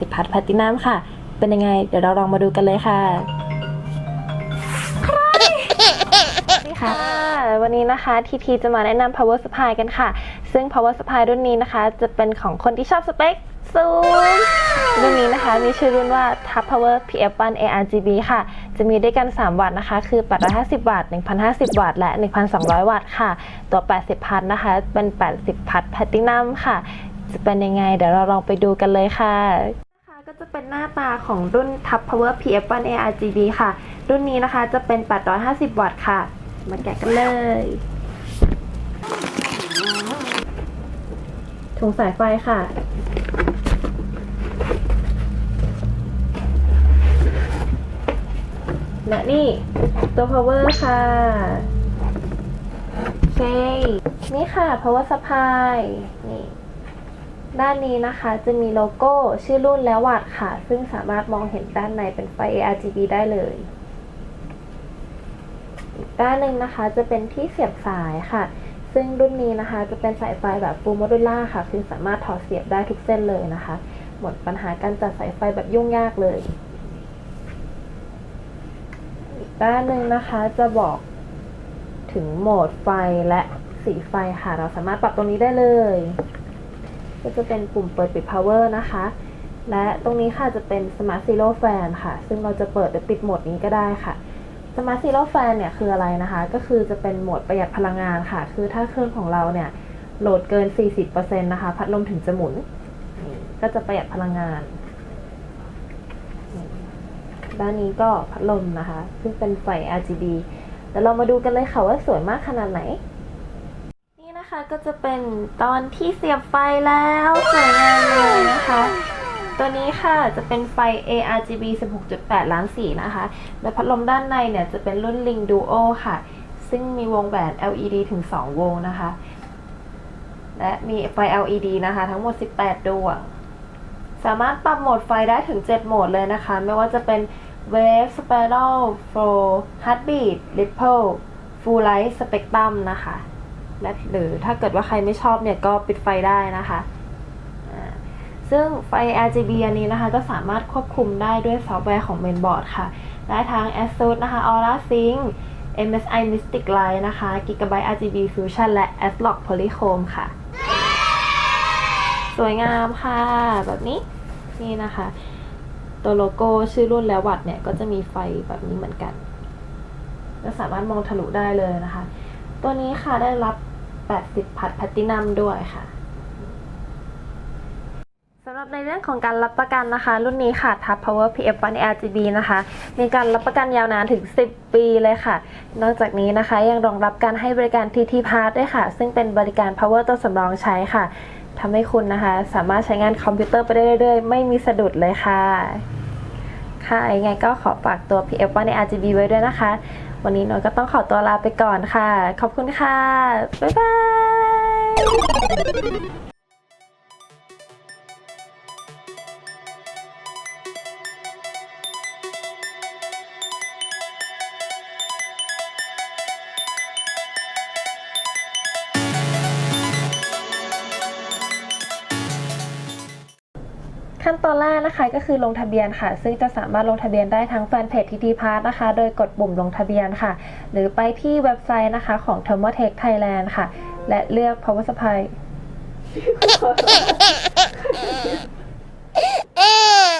สิพัทแพลตินัมค่ะ เป็นยังไง เดี๋ยวเราลองมาดูกันเลยค่ะสวัสดีค่ะวันนี้นะคะทีทีจะมาแนะนำ power supply กันค่ะ ซึ่ง power supply รุ่นนี้นะคะ จะเป็นของคนที่ชอบสเปคสูงรุ่นนี้นะคะมีชื่อรุ่นว่า Top Power PF1 ARGB ค่ะ จะมีด้วยกัน 3 วัตต์นะคะ คือ 850 วัตต์ 1,050 วัตต์ และ 1,200 วัตต์ค่ะ ตัว 80 พัทนะคะ เป็น 80 พัทแพลตินัมค่ะ จะเป็นยังไง เดี๋ยวเราลองไปดูกันเลยค่ะนะคะ ก็จะเป็นหน้าตาของรุ่น Top Power PF1 ARGB ค่ะ รุ่นนี้นะคะจะเป็น 850 วัตต์ค่ะ มาแกะกันเลย ถุงสายไฟค่ะ และนี่ตัว power ค่ะ โอเค นี่ค่ะ power supply นี่ ด้านนี้นะคะจะมีโลโก้ชื่อรุ่นและวัตค่ะ ซึ่งสามารถมองเห็นด้านในเป็นไฟ ARGB ได้เลย อีกด้านหนึ่งนะคะจะเป็นที่เสียบสายค่ะ ซึ่งรุ่นนี้นะคะ จะเป็นสายไฟแบบ full modular ค่ะ คือสามารถถอดเสียบได้ทุกเส้นเลยนะคะ หมดปัญหาการจัดสายไฟแบบยุ่งยากเลย อีกด้านหนึ่งนะคะจะบอกถึงโหมดไฟและสีไฟค่ะ เราสามารถปรับตรงนี้ได้เลย ก็จะเป็นปุ่มเปิดปิด power นะคะ และตรงนี้ค่ะจะเป็น smart zero fan ค่ะ ซึ่งเราจะเปิดหรือปิดโหมดนี้ก็ได้ค่ะ smart zero fan เนี่ยคืออะไรนะคะ ก็คือจะเป็นโหมดประหยัดพลังงานค่ะ คือถ้าเครื่องของเราเนี่ยโหลดเกิน 40%นะคะ พัดลมถึงจะหมุน ก็จะประหยัดพลังงาน ด้านนี้ก็พัดลมนะคะ ซึ่งเป็นไฟ RGB เดี๋ยวเรามาดูกันเลยค่ะว่าสวยมากขนาดไหน นะคะก็จะเป็นตอนที่เสียบไฟแล้วสวยงามเลยนะคะ ตัวนี้ค่ะจะเป็นไฟ ARGB 16.8 ล้านสีนะคะ และพัดลมด้านในเนี่ยจะเป็นรุ่น Ring Duo ค่ะ ซึ่งมีวงแหวน LED ถึง 2 วงนะคะ และมีไฟ LED นะคะ ทั้งหมด 18 ดวง สามารถปรับโหมดไฟได้ถึง 7 โหมดเลยนะคะ ไม่ว่าจะเป็น Wave Spiral Flow Heartbeat Ripple Full Light Spectrum นะคะ และหรือถ้าเกิดว่าใครไม่ชอบเนี่ยก็ปิดไฟได้นะคะ ซึ่งไฟ RGB อันนี้นะคะ ก็สามารถควบคุมได้ด้วยซอฟต์แวร์ของ Mainboard ค่ะ ได้ทั้ง ASUS นะคะ Aura Sync MSI Mystic Light นะคะ Gigabyte RGB Fusion และ ASRock Polychrome ค่ะ สวยงามค่ะ แบบนี้นี่นะคะ ตัวโลโก้ชื่อรุ่นและวัตเนี่ย ก็จะมีไฟแบบนี้เหมือนกัน ก็สามารถมองทะลุได้เลยนะคะ ตัวนี้ค่ะได้รับ 80 พัทแพลตินัมด้วยค่ะสำหรับในเรื่องของการรับประกันนะคะ รุ่นนี้ค่ะ Top Power PF1 RGB นะคะ มีการรับประกันยาวนานถึง 10 ปีเลยค่ะ นอกจากนี้นะคะยังรองรับการให้บริการ TT Part ด้วยค่ะ ซึ่งเป็นบริการ Power ตัวสำรองใช้ค่ะทำให้คุณนะคะ สามารถใช้งานคอมพิวเตอร์ไปได้เรื่อยๆ ไม่มีสะดุดเลยค่ะ ค่ะยังไงก็ขอฝากตัว PF1 ใน RGB ไว้ด้วยนะคะ วันนี้หน่อยก็ต้องขอตัวลาไปก่อนค่ะ ขอบคุณค่ะ บ๊ายบาย ขั้นตอนแรกนะคะก็คือลงทะเบียนค่ะ ซึ่งจะสามารถลงทะเบียนได้ทั้งแฟนเพจทีทีพาร์ทนะคะ โดยกดปุ่มลงทะเบียนค่ะ หรือไปที่เว็บไซต์นะคะของ Thermotech Thailand ค่ะ และเลือก Power Supply